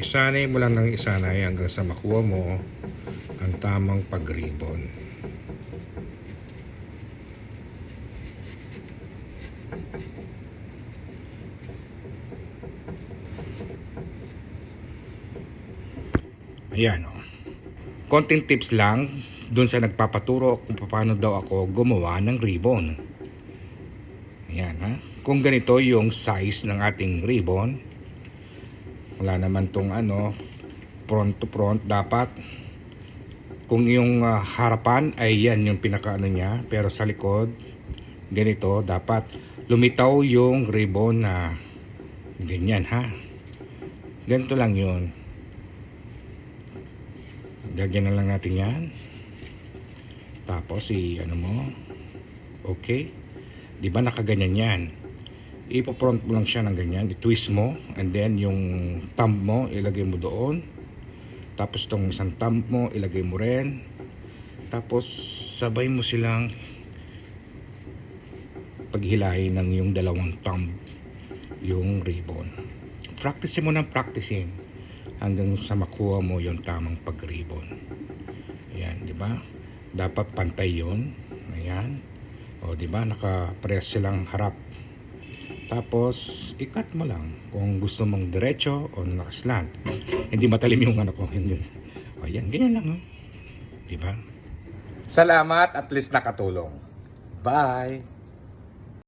Isanay mo lang ng isanay hanggang sa makuha mo ang tamang pag-ribbon. Ayan o. Konting tips lang dun sa nagpapaturo kung paano daw ako gumawa ng ribbon. Ayan ha. Kung ganito yung size ng ating ribbon, wala naman tong ano, front to front dapat. Kung yung ah, harapan ay yan yung pinakaano niya, pero sa likod, ganito, dapat lumitaw yung ribbon na ganyan ha. Ganito lang yun. Gagyan na lang natin yan. Tapos i ano mo. Okay. Di ba nakaganyan yan? Ipo-front mo lang siya ng ganyan. I-twist mo. And then yung thumb mo, ilagay mo doon. Tapos tong isang thumb mo, ilagay mo rin. Tapos sabay mo silang paghilahin ng yung dalawang thumb yung ribbon. Practice mo ng practicing hanggang sa makuha mo yung tamang pag-ribbon. Ayan, di ba? Dapat pantay yun. Ayan. O, di ba? Naka-press silang harap. Tapos, ikat mo lang kung gusto mong diretso o nakaslant. Hindi matalim yung ano ko. Hindi. O, ayan. Ganyan lang. Oh. Di ba? Salamat at least nakatulong. Bye!